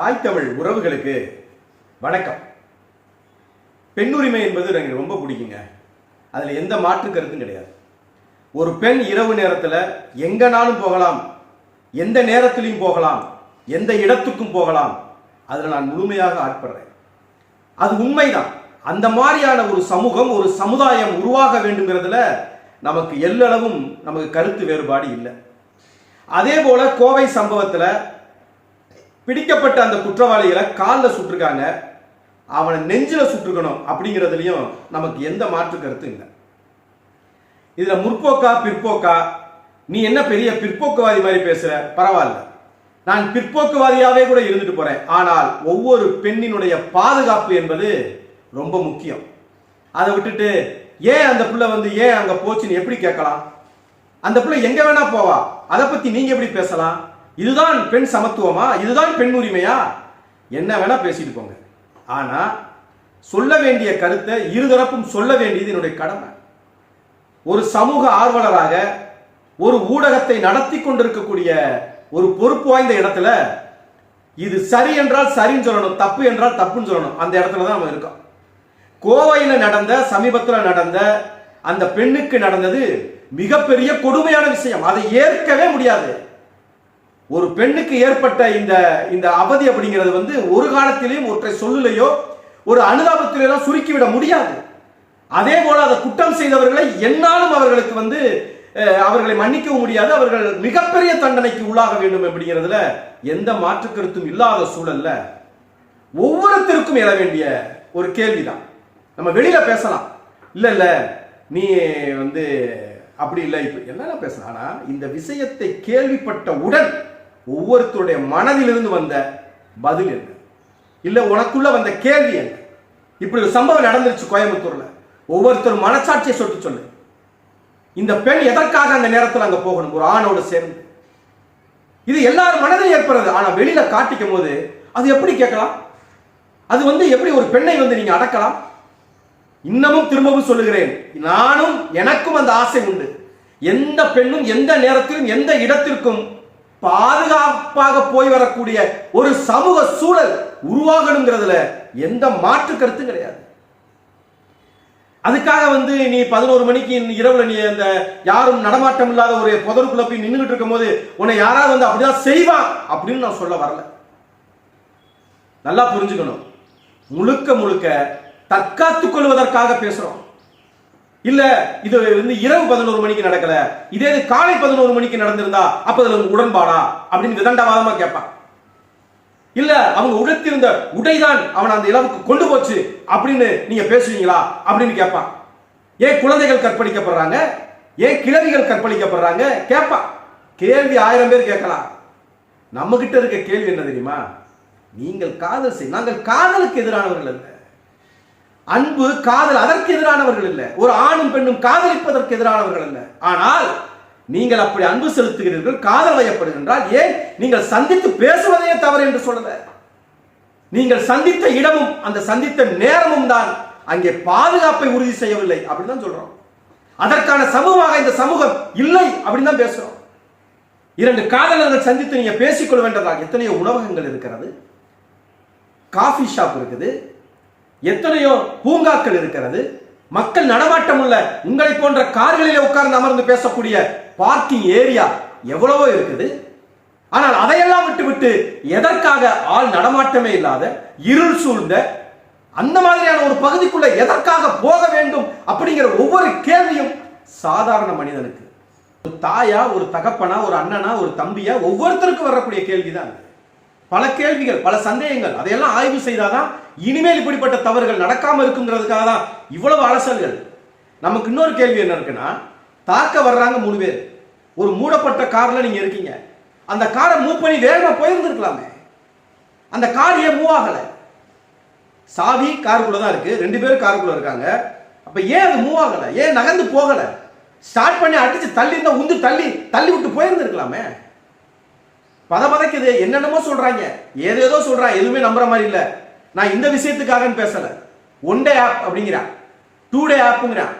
தாய் தமிழ் உறவுகளுக்கு வணக்கம். பெண்ணுரிமை என்பது எனக்கு ரொம்ப பிடிக்குங்க. அதில் எந்த மாற்று கருத்தும் கிடையாது. ஒரு பெண் இரவு நேரத்தில் எங்கனாலும் போகலாம் எந்த நேரத்திலையும் போகலாம் எந்த இடத்துக்கும் போகலாம் அதில் நான் முழுமையாக ஆட்படுறேன். அது உண்மைதான். அந்த மாதிரியான ஒரு சமூகம் ஒரு சமுதாயம் உருவாக வேண்டுங்கிறதுல நமக்கு எல்லளவும் நமக்கு கருத்து வேறுபாடு இல்லை. அதே போல கோவை சம்பவத்தில் பிடிக்கப்பட்ட அந்த குற்றவாளிகளை காலில் சுட்டிருக்காங்க. அவனை நெஞ்சில் சுட்டுருக்கணும் அப்படிங்கிறதுலையும் நமக்கு எந்த மாற்று கருத்தும் இல்லை. இதில் முற்போக்கா பிற்போக்கா? நீ என்ன பெரிய பிற்போக்குவாதி மாதிரி பேசுற? பரவாயில்ல. நான் பிற்போக்குவாதியாவே கூட இருந்துட்டு போறேன். ஆனால் ஒவ்வொரு பெண்ணினுடைய பாதுகாப்பு என்பது ரொம்ப முக்கியம். அதை விட்டுட்டு ஏன் அந்த பிள்ளை வந்து ஏன் அங்க போச்சுன்னு எப்படி கேட்கலாம்? அந்த பிள்ளை எங்க வேணா போவா. அதை பத்தி நீங்க எப்படி பேசலாம்? இதுதான் பெண் சமத்துவமா? இதுதான் பெண் உரிமையா? என்ன வேணா பேசிட்டு போங்க. ஆனா சொல்ல வேண்டிய கருத்தை இருதரப்பும் சொல்ல வேண்டியது என்னுடைய கடமை. ஒரு சமூக ஆர்வலராக ஒரு ஊடகத்தை நடத்தி கொண்டிருக்கக்கூடிய ஒரு பொறுப்பு வாய்ந்த இடத்துல இது சரி என்றால் சரின்னு சொல்லணும் தப்பு என்றால் தப்புன்னு சொல்லணும். அந்த இடத்துல தான் நம்ம இருக்கோம். கோவையில் நடந்த சமீபத்தில் நடந்த அந்த பெண்ணுக்கு நடந்தது மிகப்பெரிய கொடுமையான விஷயம். அதை ஏற்கவே முடியாது. ஒரு பெண்ணுக்கு ஏற்பட்ட இந்த இந்த அவதி அப்படிங்கிறது வந்து ஒரு காலத்திலையும் ஒற்றை சொல்லிலையோ ஒரு அனுதாபத்திலேயோ சுருக்கிவிட முடியாது. அதே போல அதை குற்றம் செய்தவர்களை என்னாலும் அவர்களுக்கு வந்து அவர்களை மன்னிக்கவும் முடியாது. அவர்கள் மிகப்பெரிய தண்டனைக்கு உள்ளாக வேண்டும் அப்படிங்கிறதுல எந்த மாற்று கருத்தும் இல்லாத சூழல்ல ஒவ்வொருத்தருக்கும் எழ வேண்டிய ஒரு கேள்விதான். நம்ம வெளியில பேசலாம். இல்ல இல்ல நீ வந்து அப்படி இல்லை. இப்ப என்னென்ன பேசலாம்? ஆனா இந்த விஷயத்தை கேள்விப்பட்ட உடன் ஒவ்வொருத்தருடைய மனதிலிருந்து வந்த பதில் என்ன? இல்லை உனக்குள்ள வந்த கேள்வி என்ன? இப்படி ஒரு சம்பவம் நடந்துருச்சு கோயம்புத்தூர்ல. ஒவ்வொருத்தர் மனசாட்சியை சொட்டு சொல்லு. இந்த பெண் எதற்காக அந்த நேரத்தில் அங்கே போகணும்? ஒரு ஆணோடு சேர்ந்து. இது எல்லாரும் மனதிலும் ஏற்படுறது. ஆனால் வெளியில காட்டிக்கும் போது அது எப்படி கேட்கலாம்? அது வந்து எப்படி ஒரு பெண்ணை வந்து நீங்க அடக்கலாம்? இன்னமும் திரும்பவும் சொல்லுகிறேன். நானும் எனக்கும் அந்த ஆசை உண்டு. எந்த பெண்ணும் எந்த நேரத்திலும் எந்த இடத்திற்கும் பாதுகாப்பாக போய் வரக்கூடிய ஒரு சமூக சூழல் உருவாகணுங்கிறதுல எந்த மாற்று கருத்தும் கிடையாது. அதுக்காக வந்து நீ பதினோரு மணிக்கு இரவுல நீ அந்த யாரும் நடமாட்டம் இல்லாத ஒரு புதருக்குள்ள போய் நின்றுகிட்டு இருக்கும் போது உன்னை யாராவது வந்து அப்படிதான் செய்வான் அப்படின்னு நான் சொல்ல வரல. நல்லா புரிஞ்சுக்கணும். முழுக்க முழுக்க தற்காத்துக் கொள்வதற்காக பேசுறோம். இல்ல இது வந்து இரவு பதினோரு மணிக்கு நடக்கல. இதே இது காலை பதினோரு மணிக்கு நடந்திருந்தா அப்ப அதுல உடன்பாடா? அப்படின்னு விதண்டாவாதமா கேட்பான் இல்ல அவங்க உடுத்திருந்த உடைதான் அவன் அந்த இளவுக்கு கொண்டு போச்சு அப்படின்னு நீங்க பேசுவீங்களா? அப்படின்னு கேட்பான் ஏன் குழந்தைகள் கற்பழிக்கப்படுறாங்க? ஏன் கிழவிகள் கற்பழிக்கப்படுறாங்க? கேட்பான் கேள்வி ஆயிரம் பேர் கேட்கலாம். நம்ம கிட்ட இருக்க கேள்வி என்ன தெரியுமா? நீங்கள் காதல் செய் நாங்கள் காதலுக்கு எதிரானவர்கள் அல்ல. அன்பு காதல் அதற்கு எதிரானவர்கள் இல்லை. ஒரு ஆணும் பெண்ணும் காதலிப்பதற்கு எதிரானவர்கள் அல்ல ஆனால் நீங்கள் அப்படி அன்பு செலுத்துகிறீர்கள் காதல் வயப்படுகின்றால் ஏன்? நீங்கள் சந்தித்து பேசுவதையே தவறு என்று சொல்லல. நீங்கள் சந்தித்த இடமும் அந்த சந்தித்த நேரமும் தான் அங்கே பாதுகாப்பை உறுதி செய்யவில்லை அப்படின்னு தான் சொல்றோம். அதற்கான சமூகமாக இந்த சமூகம் இல்லை அப்படின்னு தான் பேசுறோம். இரண்டு காதலர்கள் சந்தித்து நீங்க பேசிக்கொள்ள வேண்டதாக எத்தனையோ உணவகங்கள் இருக்கிறது. காஃபி ஷாப் இருக்குது. எத்தனையோ பூங்காக்கள் இருக்கிறது. மக்கள் நடமாட்டம் உள்ள உங்களை போன்ற கார்களிலே உட்கார்ந்து அமர்ந்து பேசக்கூடிய பார்க்கிங் ஏரியா எவ்வளவோ இருக்குது. ஆனால் அதையெல்லாம் விட்டு விட்டு எதற்காக ஆள் நடமாட்டமே இல்லாத இருள் சூழ்ந்த அந்த மாதிரியான ஒரு பகுதிக்குள்ள எதற்காக போக வேண்டும் அப்படிங்கிற ஒவ்வொரு கேள்வியும் சாதாரண மனிதனுக்கு. ஒரு தாயா ஒரு தகப்பனா ஒரு அண்ணனா ஒரு தம்பியா ஒவ்வொருத்தருக்கும் வரக்கூடிய கேள்விதான் பல கேள்விகள் பல சந்தேகங்கள். அதையெல்லாம் ஆய்வு செய்தாதான் இனிமேல் இப்படிப்பட்ட தவறுகள் நடக்காம இருக்குங்கிறதுக்காக தான் இவ்வளவு அலசல்கள் நமக்கு இன்னொரு கேள்வி என்ன இருக்குன்னா தாக்க வர்றாங்க மூணு பேர். ஒரு மூடப்பட்ட கார்ல நீங்க இருக்கீங்க. அந்த காரை மூவ் பண்ணி வேகமா போயிருந்துருக்கலாமே. அந்த கார் ஏன் மூவ் ஆகல? சாவி காருக்குள்ள தான் இருக்கு. ரெண்டு பேரும் காருக்குள்ள இருக்காங்க. அப்ப ஏன் அது மூவ் ஆகல? ஏன் நகர்ந்து போகல? ஸ்டார்ட் பண்ணி அடிச்சு தள்ளி இருந்தா உந்து தள்ளி தள்ளி விட்டு போயிருந்திருக்கலாமே. பத பதைக்குது என்னென்னமோ சொல்றாங்க. ஏதேதோ சொல்றான் எதுவுமே நம்புற மாதிரி இல்ல. நான் இந்த விஷயத்துக்காகன்னு பேசல. ஒன் டே ஆப் அப்படிங்கிறான். டூ டே ஆப்புங்கிறான்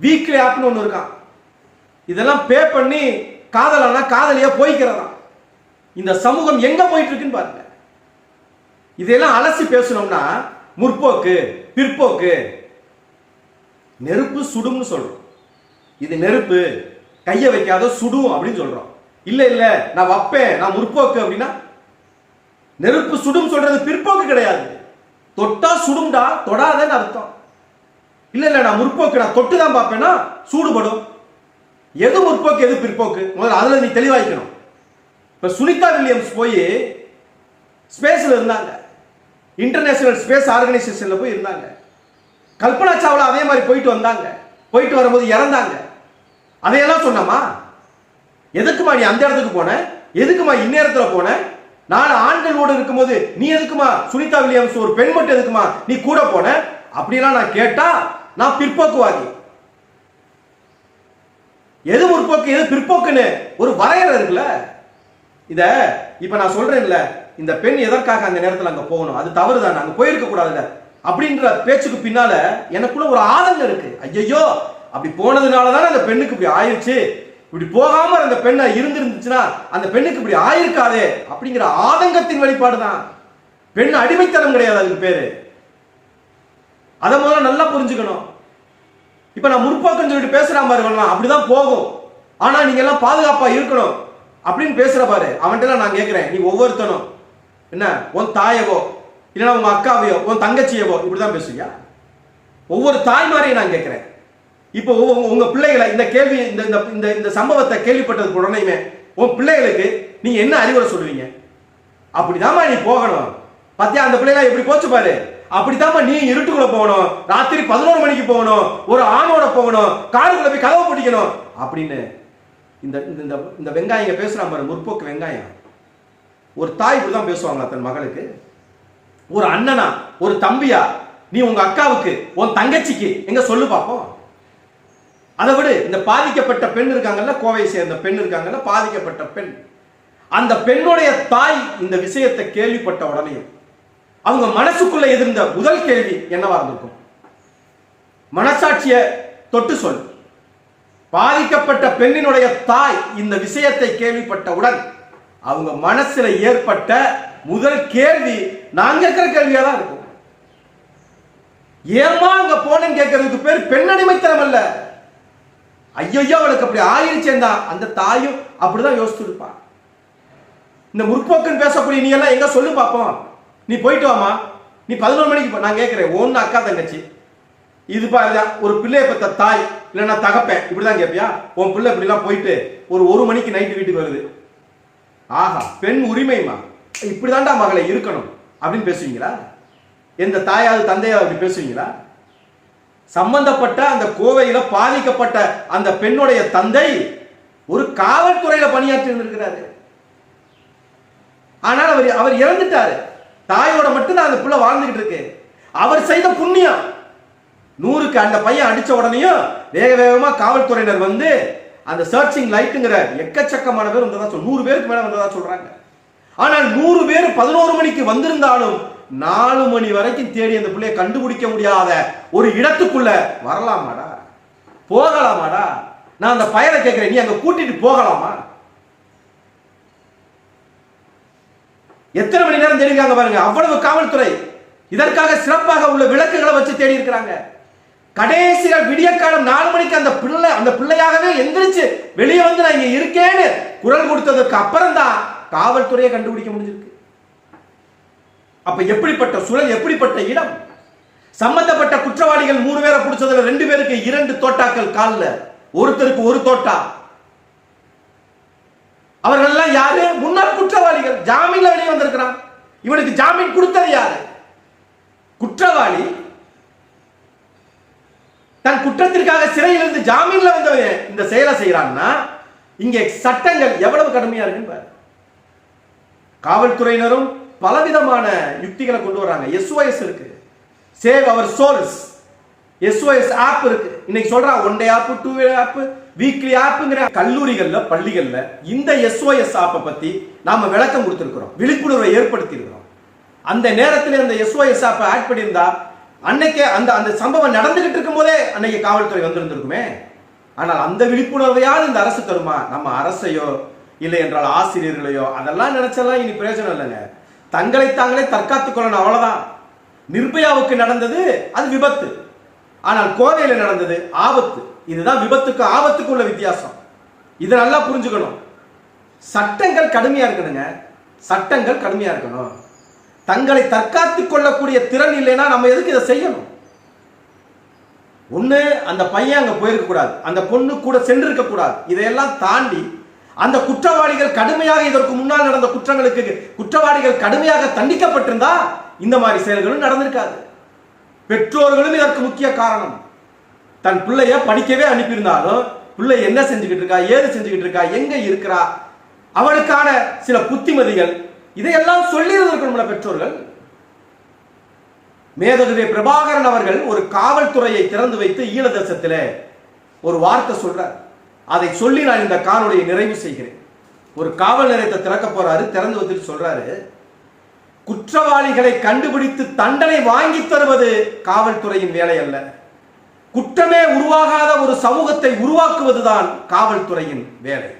வீக்லி ஆப்னு ஒன்று இருக்கான். இதெல்லாம் பே பண்ணி காதலனா காதலியா போய்க்கிறதா இந்த சமூகம் எங்க போயிட்டு இருக்குன்னு பாருங்க. இதெல்லாம் அலசி பேசணும்னா முற்போக்கு பிற்போக்கு நெருப்பு சுடும்னு சொல்றோம். இது நெருப்பு கையை வைக்காத சுடும் அப்படின்னு சொல்றோம். இல்லை இல்லை நான் வப்பேன் நான் முற்போக்கு அப்படின்னா நெருப்பு சுடும் சொல்றது பிற்போக்கு கிடையாது. தொட்டா சுடும்டா தொடாதன்னு அர்த்தம். இல்லை இல்லை நான் முற்போக்கு நான் தொட்டு தான் பார்ப்பேன்னா சூடுபடும். எது முற்போக்கு எது பிற்போக்கு? முதல்ல அதில் நீ தெளிவாய்க்கணும். இப்போ சுனிதா வில்லியம்ஸ் போய் ஸ்பேஸில் இருந்தாங்க. இன்டர்நேஷனல் ஸ்பேஸ் ஆர்கனைசேஷனில் போய் இருந்தாங்க. கல்பனா சாவ்லா அதே மாதிரி போயிட்டு வந்தாங்க. போயிட்டு வரும்போது இறந்தாங்க. அதையெல்லாம் சொன்னமா? எதுக்குமா நீ அந்த இடத்துக்கு போன? எதுக்குமா இந்நேரத்துல போன? நாலு ஆண்களோடு இருக்கும்போது நீ எதுக்குமா சுனிதா வில்லியம்ஸ் ஒரு பெண் மட்டும் எதுக்குமா நீ கூட போன? அப்படிலாம் நான் கேட்டா நான் பிற்போக்குவாதி. எது முற்போக்கு எது பிற்போக்குன்னு? ஒரு வரையறை இருக்குல்ல? இத இப்ப நான் சொல்றேன்ல இந்த பெண் எதற்காக அந்த நேரத்தில் அங்க போகணும்? அது தவறு தானே அங்க போயிருக்க கூடாதுல்ல? அப்படின்ற பேச்சுக்கு பின்னால எனக்குள்ள ஒரு ஆதங்கம் இருக்கு. ஐயோ அப்படி போனதுனால தானே அந்த பெண்ணுக்கு இப்படி ஆயிருச்சு? இப்படி போகாம அந்த பெண்ணை இருந்திருந்துச்சுன்னா அந்த பெண்ணுக்கு இப்படி ஆயிருக்காதே அப்படிங்கிற ஆதங்கத்தின் வெளிப்பாடு தான் பெண் அடிமைத்தனம் கிடையாது அதுக்கு பேரு. அதை முதல்ல நல்லா புரிஞ்சுக்கணும். இப்ப நான் முற்போக்குன்னு சொல்லிட்டு பேசுறான் பாருங்கலாம் அப்படிதான் போகும். ஆனா நீங்க எல்லாம் பாதுகாப்பா இருக்கணும் அப்படின்னு பேசுற பாரு. அவன்கிட்ட நான் கேட்கிறேன் நீ ஒவ்வொருத்தனும். என்ன? உன் தாயவோ இல்லைன்னா உங்க அக்காவையோ உன் தங்கச்சியவோ இப்படிதான் பேசுவியா? ஒவ்வொரு தாய்மாரையும் நான் கேட்கிறேன் இப்போ உங்க- உங்க பிள்ளைகளை இந்த கேள்வி இந்த இந்த- இந்த இந்த சம்பவத்தை கேள்விப்பட்டதுக்கு உடனேயுமே உன் பிள்ளைகளுக்கு நீங்க என்ன அறிவுரை சொல்லுவீங்க? அப்படிதாம்மா நீ போகணும். பத்தியா அந்த பிள்ளைகளை எப்படி போச்சு பாரு? அப்படித்தாம்மா நீ இருட்டுக்குள்ள போகணும். ராத்திரி பதினோரு மணிக்கு போகணும். ஒரு ஆணோட போகணும். காருக்குள்ள போய் கதவை பிடிக்கணும் அப்படின்னு இந்த இந்த- இந்த இந்த வெங்காயம் இங்க பேசுறான் பாரு முற்போக்கு வெங்காயம். ஒரு தாய் இப்படிதான் பேசுவாங்களா தன் மகளுக்கு? ஒரு அண்ணனா ஒரு தம்பியா? நீ உங்க அக்காவுக்கு உன் தங்கச்சிக்கு எங்க சொல்லு பார்ப்போம் அதை விடு. இந்த பாதிக்கப்பட்ட பெண் இருக்காங்கல்ல கோவையை சேர்ந்த பெண் இருக்காங்கல்ல பாதிக்கப்பட்ட பெண். அந்த பெண்ணுடைய தாய் இந்த விஷயத்தை கேள்விப்பட்ட உடனே அவங்க மனசுக்குள்ள இருந்த முதல் கேள்வி என்னவா இருந்திருக்கும்? மனசாட்சிய தொட்டு சொல். பாதிக்கப்பட்ட பெண்ணினுடைய தாய் இந்த விஷயத்தை கேள்விப்பட்டவுடன் அவங்க மனசுல ஏற்பட்ட முதல் கேள்வி நாங்க கேட்கிற கேள்வியா தான் இருக்கும். ஏமா அங்க போனேன்னு கேட்கறதுக்கு பேர் பெண் அடிமைத்தனம் அல்ல. ஐயோ அவளுக்கு அப்படி ஆயிருச்சேந்தா. அந்த தாயும் அப்படிதான் யோசிச்சிருப்பா. இந்த முற்போக்குன்னு பேசக்கூடிய நீ எல்லாம் எங்க சொல்லு பார்ப்போம் நீ போயிட்டு வாமா நீ பதினோரு மணிக்கு நான் கேட்கிறேன் ஒன்னு அக்கா தங்கச்சி. இது பாருதா ஒரு பிள்ளைய பெத்த தாய் இல்லைன்னா தகப்பேன் இப்படிதான் கேட்பியா உன் பிள்ளை இப்படிலாம் போயிட்டு ஒரு ஒரு மணிக்கு நைட்டு வீட்டுக்கு வருது. ஆஹா பெண் உரிமைமா இப்படிதான்டா மகளை இருக்கணும். அப்படின்னு பேசுவீங்களா? எந்த தாயாவது தந்தையாவது அப்படி பேசுவீங்களா? சம்பந்தப்பட்ட அந்த கோவையில பாதிக்கப்பட்ட அந்த பெண்ணுடைய தந்தை ஒரு காவல்துறையில பணியாற்றி இருக்கிறாரு ஆனால் அவர் அவர் இறந்துட்டாரு. தாயோட மட்டும்தான் அந்த பிள்ளை வாழ்ந்துகிட்டு இருக்கு. அவர் செய்த புண்ணியம். நூறுக்கு அந்த பையன் அடிச்ச உடனேயும் வேக வேகமா காவல்துறையினர் வந்து அந்த சர்ச்சிங் லைட்டுங்கிற எக்கச்சக்கமான பேர் வந்ததா சொல் நூறு பேருக்கு மேல வந்ததா சொல்றாங்க. ஆனால் நூறு பேர் பதினோரு மணிக்கு வந்திருந்தாலும் நாலு மணி வரைக்கும் தேடி அந்த பிள்ளையை கண்டுபிடிக்க முடியாத ஒரு இடத்துக்குள்ள வரலாமாடா? போகலாமாடா? நான் அந்த பயலை கேட்கிறேன். நீ அங்க கூட்டிட்டு போகலாமா? எத்தனை மணி நேரம் தேடி பாருங்க. அவ்வளவு காவல்துறை. இதற்காக சிறப்பாக உள்ள விளக்குகளை வச்சு தேடி இருக்கிறாங்க. கடைசியில் விடிய காலம் நாலு மணிக்கு அந்த பிள்ளை அந்த பிள்ளையாகவே எந்திரிச்சு வெளியே வந்து நான் இங்க இருக்கேன்னு குரல் கொடுத்ததுக்கு அப்புறம் தான் காவல்துறையை கண்டுபிடிக்க முடிஞ்சிருக்கு. அப்ப எப்படிப்பட்ட சூழல் எப்படிப்பட்ட இடம்? சம்பந்தப்பட்ட குற்றவாளிகள் மூணு பேரை பிடிச்சதுல ரெண்டு பேருக்கு இரண்டு தோட்டாக்கள் கால்ல. ஒருத்தருக்கு ஒரு தோட்டா. அவர்கள் எல்லாம் யாரு? முன்னாள் குற்றவாளிகள். ஜாமீன்ல வெளியே வந்திருக்கிறான். இவனுக்கு ஜாமீன் கொடுத்தது யாரு? குற்றவாளி. தன் குற்றத்திற்காக சிறையில் இருந்து ஜாமீன்ல வந்தவன் இந்த செயலை செய்யறான்னா இங்கே சட்டங்கள் எவ்வளவு கடுமையா இருக்குன்னு பாரு. காவல்துறையினரும் பலவிதமான யுக்திகளை கொண்டு வராங்க. எஸ்ஓஎஸ் இருக்கு. Save our souls SOS app இருக்கு. இன்னைக்கு சொல்றான் one day app two day app weekly ஆப்புங்கிற கல்லூரிகள்ல பள்ளிகள்ல இந்த எஸ்ஓஎஸ் ஆப்பை பத்தி நாம விளக்கம் கொடுத்துருக்கிறோம். விழிப்புணர்வை ஏற்படுத்தி இருக்கிறோம் அந்த நேரத்தில் அந்த எஸ்ஓஎஸ் ஆப்பை ஆட் பண்ணியிருந்தா அன்னைக்கே அந்த அந்த சம்பவம் நடந்துகிட்டு இருக்கும் போதே அன்னைக்கு காவல்துறை வந்திருந்திருக்குமே. ஆனால் அந்த விழிப்புணர்வையாவது இந்த அரசு தருமா? நம்ம அரசையோ இல்லை என்றால் ஆசிரியர்களையோ அதெல்லாம் நினைச்செல்லாம் இனி பிரயோஜனம் இல்லைங்க. தங்களை தாங்களே தற்காத்துக் கொள்ளணும் அவ்வளவுதான். நிர்பயாவுக்கு நடந்தது அது விபத்து. ஆனால் கோவையில் நடந்தது ஆபத்து. இதுதான் விபத்துக்கு ஆபத்துக்கு உள்ள வித்தியாசம். இதை நல்லா புரிஞ்சுக்கணும். சட்டங்கள் கடுமையா இருக்கணுங்க. சட்டங்கள் கடுமையா இருக்கணும். தங்களை தற்காத்துக் கொள்ளக்கூடிய திறன் இல்லைன்னா நம்ம எதுக்கு இதை செய்யணும்? ஒண்ணு அந்த பையன் அங்க போயிருக்க கூடாது அந்த பொண்ணு கூட சென்றிருக்க கூடாது இதையெல்லாம் தாண்டி அந்த குற்றவாளிகள் கடுமையாக இதற்கு முன்னால் நடந்த குற்றங்களுக்கு குற்றவாளிகள் கடுமையாக தண்டிக்கப்பட்டிருந்தா இந்த மாதிரி செயல்களும் நடந்திருக்காது. பெற்றோர்களும் இதற்கு முக்கிய காரணம். தன் பிள்ளைய படிக்கவே அனுப்பியிருந்தாலும் பிள்ளை என்ன செஞ்சுக்கிட்டு இருக்கா ஏது செஞ்சுக்கிட்டு இருக்கா எங்க இருக்கிறா அவளுக்கான சில புத்திமதிகள் இதையெல்லாம் சொல்லி இருந்திருக்கணும்ல பெற்றோர்கள். மேதகுவே பிரபாகரன் அவர்கள் ஒரு காவல்துறையை திறந்து வைத்து ஈழதேசத்திலே ஒரு வார்த்தை சொல்றார். அதை சொல்லி நான் இந்த காணொளியை நிறைவு செய்கிறேன். ஒரு காவல் நிலையத்தை திறக்க போறாரு திறந்து வந்துட்டு சொல்றாரு குற்றவாளிகளை கண்டுபிடித்து தண்டனை வாங்கி தருவது காவல்துறையின் வேலை அல்ல. குற்றமே உருவாகாத ஒரு சமூகத்தை உருவாக்குவதுதான் காவல்துறையின் வேலை.